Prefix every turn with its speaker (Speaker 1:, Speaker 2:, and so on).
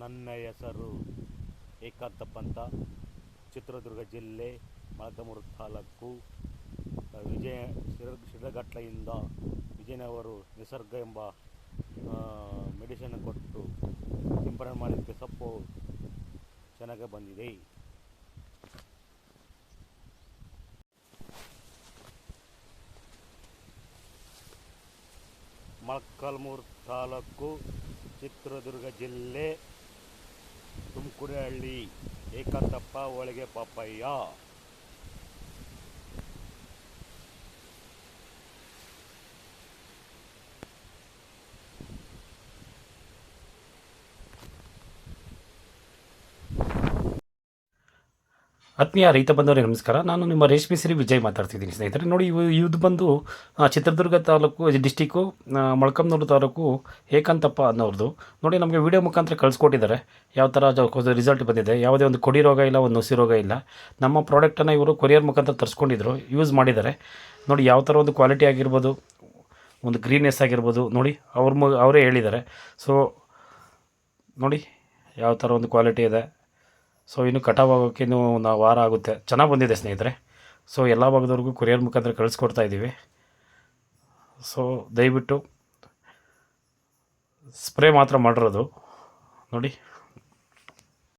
Speaker 1: ನನ್ನ ಹೆಸರು ಏಕಾಂತಪ್ಪ ಅಂತ ಚಿತ್ರದುರ್ಗ ಜಿಲ್ಲೆ ಮಳಕಮೂರು ತಾಲೂಕು. ವಿಜಯ ಶಿರ ಶಿರಘಟ್ಲೆಯಿಂದ ವಿಜಯನವರು ನಿಸರ್ಗ ಎಂಬ ಮೆಡಿಸಿನ್ ಕೊಟ್ಟು ಸಿಂಪಡಣೆ ಮಾಡಿದ್ದಕ್ಕೆ ಸೊಪ್ಪು ಚೆನ್ನಾಗಿ ಬಂದಿದೆ. ಮೊಳಕಾಲ್ಮೂರು ತಾಲೂಕು ಚಿತ್ರದುರ್ಗ ಜಿಲ್ಲೆ ತುಮಕೂರಹಳ್ಳಿ ಏಕಾಂತಪ್ಪ ಹೋಳಿಗೆ ಪಾಪಯ್ಯ
Speaker 2: ಆತ್ಮೀಯ ರೈತ ಬಂದವರಿಗೆ ನಮಸ್ಕಾರ. ನಾನು ನಿಮ್ಮ ರೇಷ್ಮೆ ಸಿರಿ ವಿಜಯ್ ಮಾತಾಡ್ತಿದ್ದೀನಿ ಸ್ನೇಹಿತರೆ. ನೋಡಿ, ಇವು ಇದು ಬಂದು ಚಿತ್ರದುರ್ಗ ತಾಲೂಕು ಡಿಸ್ಟಿಕ್ಕು ಮೊಳಕಮ್ನೂರು ತಾಲೂಕು ಏಕಂತಪ್ಪ ಅನ್ನೋರ್ದು. ನೋಡಿ, ನಮಗೆ ವಿಡಿಯೋ ಮುಖಾಂತರ ಕಳಿಸ್ಕೊಟ್ಟಿದ್ದಾರೆ. ಯಾವ ಥರ ರಿಸಲ್ಟ್ ಬಂದಿದೆ, ಯಾವುದೇ ಒಂದು ಕೊಡಿ ರೋಗ ಇಲ್ಲ, ಒಂದು ನುಸಿ ರೋಗ ಇಲ್ಲ. ನಮ್ಮ ಪ್ರಾಡಕ್ಟನ್ನು ಇವರು ಕೊರಿಯರ್ ಮುಖಾಂತರ ತರಿಸ್ಕೊಂಡಿದ್ರು ಯೂಸ್ ಮಾಡಿದ್ದಾರೆ. ನೋಡಿ, ಯಾವ ಥರ ಒಂದು ಕ್ವಾಲಿಟಿ ಆಗಿರ್ಬೋದು, ಒಂದು ಗ್ರೀನೆಸ್ ಆಗಿರ್ಬೋದು, ನೋಡಿ, ಅವ್ರ ಮು ಅವರೇ ಹೇಳಿದ್ದಾರೆ. ಸೊ ನೋಡಿ, ಯಾವ ಥರ ಒಂದು ಕ್ವಾಲಿಟಿ ಇದೆ. ಸೊ ಇನ್ನು ಕಟಾವ್ ಆಗೋಕ್ಕೆ ಇನ್ನೂ ಒಂದು ವಾರ ಆಗುತ್ತೆ. ಚೆನ್ನಾಗಿ ಬಂದಿದೆ ಸ್ನೇಹಿತರೆ. ಸೊ ಎಲ್ಲ ಭಾಗದವ್ರಿಗೂ ಕೊರಿಯರ್ ಮುಖಾಂತರ ಕಳಿಸ್ಕೊಡ್ತಾ ಇದ್ದೀವಿ. ಸೊ ದಯವಿಟ್ಟು ಸ್ಪ್ರೇ ಮಾತ್ರ ಮಾಡಿರೋದು. ನೋಡಿ.